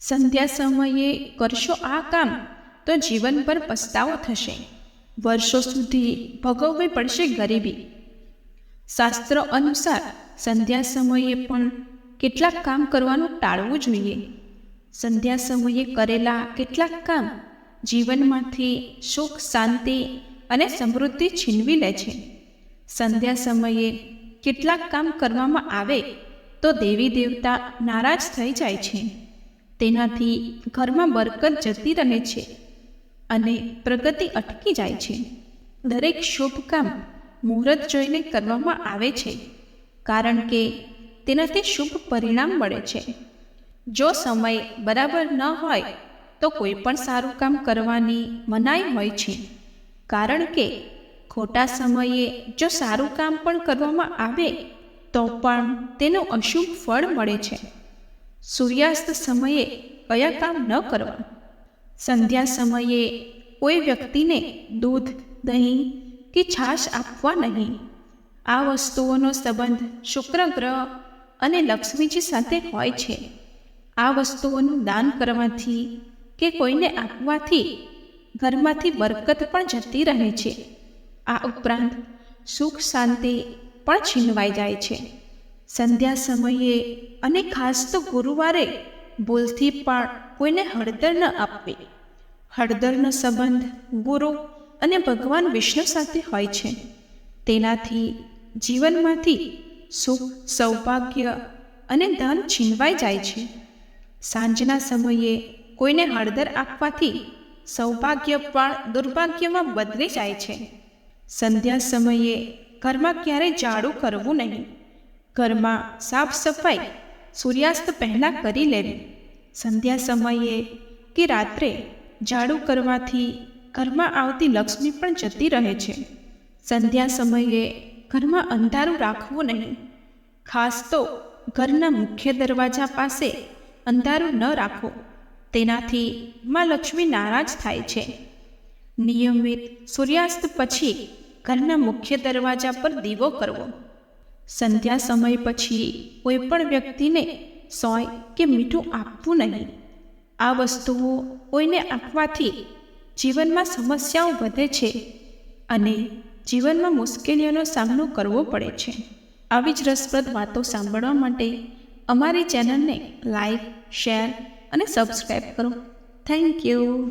સંધ્યા સમયે કરશો આ કામ તો જીવન પર પસ્તાવો થશે. વર્ષો સુધી ભોગવવી પડશે ગરીબી. શાસ્ત્રો અનુસાર સંધ્યા સમયે પણ કેટલાક કામ કરવાનું ટાળવું જોઈએ. સંધ્યા સમયે કરેલા કેટલાક કામ જીવનમાંથી સુખ, શાંતિ અને સમૃદ્ધિ છીનવી લે છે. સંધ્યા સમયે કેટલાક કામ કરવામાં આવે તો દેવી દેવતા નારાજ થઈ જાય છે. તેનાથી ઘરમાં બરકત જતી રહે છે અને પ્રગતિ અટકી જાય છે. દરેક શુભ કામ મુહૂર્ત જોઈને કરવામાં આવે છે, કારણ કે તેનાથી શુભ પરિણામ મળે છે. જો સમય બરાબર ન હોય, તો કોઈ પણ સારું કામ કરવાની મનાઈ હોય છે, કારણ કે ખોટા સમયે જો સારું કામ પણ કરવામાં આવે, તો પણ તેનું અશુભ ફળ મળે છે. સૂર્યાસ્ત સમયે કયા કામ ન કરવા સંધ્યા સમયે કોઈ વ્યક્તિને દૂધ, દહીં કે છાશ આપવા નહીં. આ વસ્તુઓનો સંબંધ શુક્ર, ગ્રહ અને લક્ષ્મીજી સાથે હોય છે. આ વસ્તુઓનું દાન કરવાથી કે કોઈને આપવાથી ઘરમાંથી બરકત પણ જતી રહે છે. આ ઉપરાંત સુખ શાંતિ પણ છીનવાઈ જાય છે. સંધ્યા સમયે અને ખાસ તો ગુરુવારે ભૂલથી પણ કોઈને હળદર ન આપવી. હળદરનો સંબંધ ગુરુ અને ભગવાન વિષ્ણુ સાથે હોય છે. તેનાથી જીવનમાંથી સુખ, સૌભાગ્ય અને ધન છીનવાઈ જાય છે. સાંજના સમયે કોઈને હળદર આપવાથી સૌભાગ્ય પણ દુર્ભાગ્યમાં બદલી જાય છે. સંધ્યા સમયે ઘરમાં ક્યારેય ઝાડુ કરવું નહીં. ઘરમાં સાફ સફાઈ સૂર્યાસ્ત પહેલાં કરી લેવી. સંધ્યા સમયે કે રાત્રે ઝાડુ કરવાથી ઘરમાં આવતી લક્ષ્મી પણ જતી રહે છે. સંધ્યા સમયે ઘરમાં અંધારું રાખવું નહીં. ખાસ તો ઘરના મુખ્ય દરવાજા પાસે અંધારું ન રાખો તેનાથી માં લક્ષ્મી નારાજ થાય છે. નિયમિત સૂર્યાસ્ત પછી ઘરના મુખ્ય દરવાજા પર દીવો કરવો. સંધ્યા સમય પછી કોઈ પણ વ્યક્તિને સોય કે મીઠું આપવું નહીં. આ વસ્તુઓ કોઈને આપવાથી જીવનમાં સમસ્યાઓ વધે છે અને જીવનમાં મુશ્કેલીઓનો સામનો કરવો પડે છે. આવી જ રસપ્રદ વાતો સાંભળવા માટે અમારી ચેનલને લાઈક, શેર અને સબસ્ક્રાઈબ કરો. Thank you.